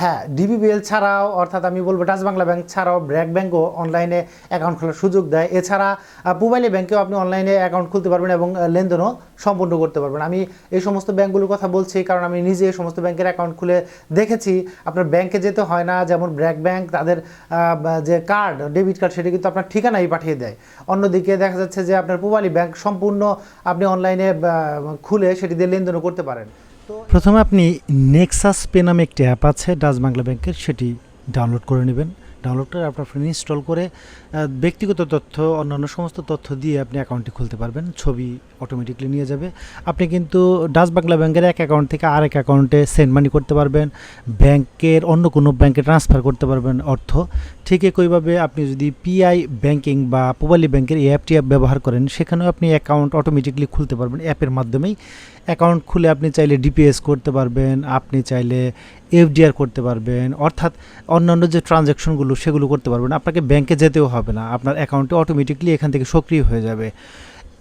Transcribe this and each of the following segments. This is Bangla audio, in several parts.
হ্যাঁ ডিবিবিএল ছাড়াও অর্থাৎ আমি বলব ডাচ বাংলা ব্যাংক ছাড়াও ব্র্যাক ব্যাংকও অনলাইনে অ্যাকাউন্ট খোলার সুযোগ দেয়। এছাড়া আহ, পুবাইলি ব্যাংকেও আপনি অনলাইনে অ্যাকাউন্ট খুলতে পারবেন এবং লেনদেনও সম্পূর্ণ করতে পারবেন। আমি এই সমস্ত ব্যাংকগুলোর কথা বলছি কারণ আমি নিজে এই সমস্ত ব্যাংকের অ্যাকাউন্ট খুলে দেখেছি। আপনার ব্যাংকে যেতে হয় না যেমন ব্র্যাক ব্যাংক তাদের যে কার্ড ডেবিট কার্ড সেটা কিন্তু আপনার ঠিকানাই পাঠিয়ে দেয়। অন্যদিকে দেখা যাচ্ছে যে আপনার পুবালি ব্যাংক সম্পূর্ণ আপনি অনলাইনে খুলে সেটি দিয়ে লেনদেনও করতে পারেন। প্রথমে আপনি নেক্সাস পে নামে একটি অ্যাপ আছে ডাচ বাংলা ব্যাংকের সেটি ডাউনলোড করে নেবেন। ডাউনলোড করে আপনার ফোনে ইনস্টল করে ব্যক্তিগত তথ্য, অন্যান্য সমস্ত তথ্য দিয়ে আপনি অ্যাকাউন্টটি খুলতে পারবেন। ছবি অটোমেটিকলি নিয়ে যাবে। আপনি কিন্তু ডাচ বাংলা ব্যাংকের এক অ্যাকাউন্ট থেকে আরেক অ্যাকাউন্টে সেন্ড মানি করতে পারবেন। ব্যাংকের অন্য কোনো ব্যাংকে ট্রান্সফার করতে পারবেন অর্থ। ঠিক একইভাবে আপনি যদি পিআই ব্যাংকিং বা পোবালি ব্যাংকের এই অ্যাপটি অ্যাপ ব্যবহার করেন, সেখানেও আপনি অ্যাকাউন্ট অটোমেটিকলি খুলতে পারবেন। অ্যাপের মাধ্যমেই অ্যাকাউন্ট খুলে আপনি চাইলে ডিপিএস করতে পারবেন। আপনি চাইলে এফডিআর করতে পারবেন, অর্থাৎ অন্যান্য যে ট্রানজ্যাকশনগুলো সেগুলো করতে পারবেন, আপনাকে ব্যাংকে যেতেও হবে না। আপনার অ্যাকাউন্টে অটোমেটিকলি এখান থেকে সক্রিয় হয়ে যাবে।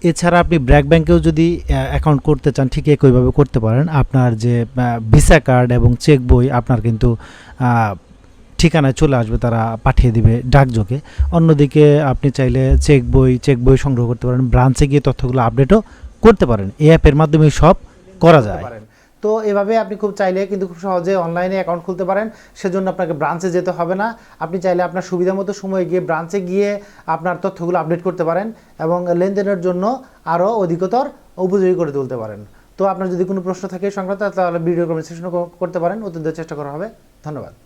এছাড়া আপনি ব্র্যাক ব্যাংকেও যদি অ্যাকাউন্ট করতে চান, ঠিক একইভাবে করতে পারেন। আপনার যে ভিসা কার্ড এবং চেক বই, আপনার কিন্তু ঠিকানায় চলে আসবে, তারা পাঠিয়ে দিবে ডাকযোগে। অন্যদিকে আপনি চাইলে চেক বই চেক বই সংগ্রহ করতে পারেন। ব্রাঞ্চে গিয়ে তথ্যগুলো আপডেটও করতে পারেন। এই অ্যাপের মাধ্যমে সব করা যায়। তো এভাবে আপনি খুব চাইলে কিন্তু খুব সহজে অনলাইনে অ্যাকাউন্ট খুলতে পারেন। সেজন্য আপনাকে ব্রাঞ্চে যেতে হবে না। আপনি চাইলে আপনার সুবিধা মতো সময়ে গিয়ে ব্রাঞ্চে গিয়ে আপনার তথ্যগুলো আপডেট করতে পারেন এবং লেনদেনের জন্য আরও অধিকতর উপযোগী করে তুলতে পারেন। তো আপনার যদি কোনো প্রশ্ন থাকে সংক্রান্ত, তাহলে ভিডিও কমেন্ট সেশন করতে পারেন। অত্যন্ত চেষ্টা করা হবে। ধন্যবাদ।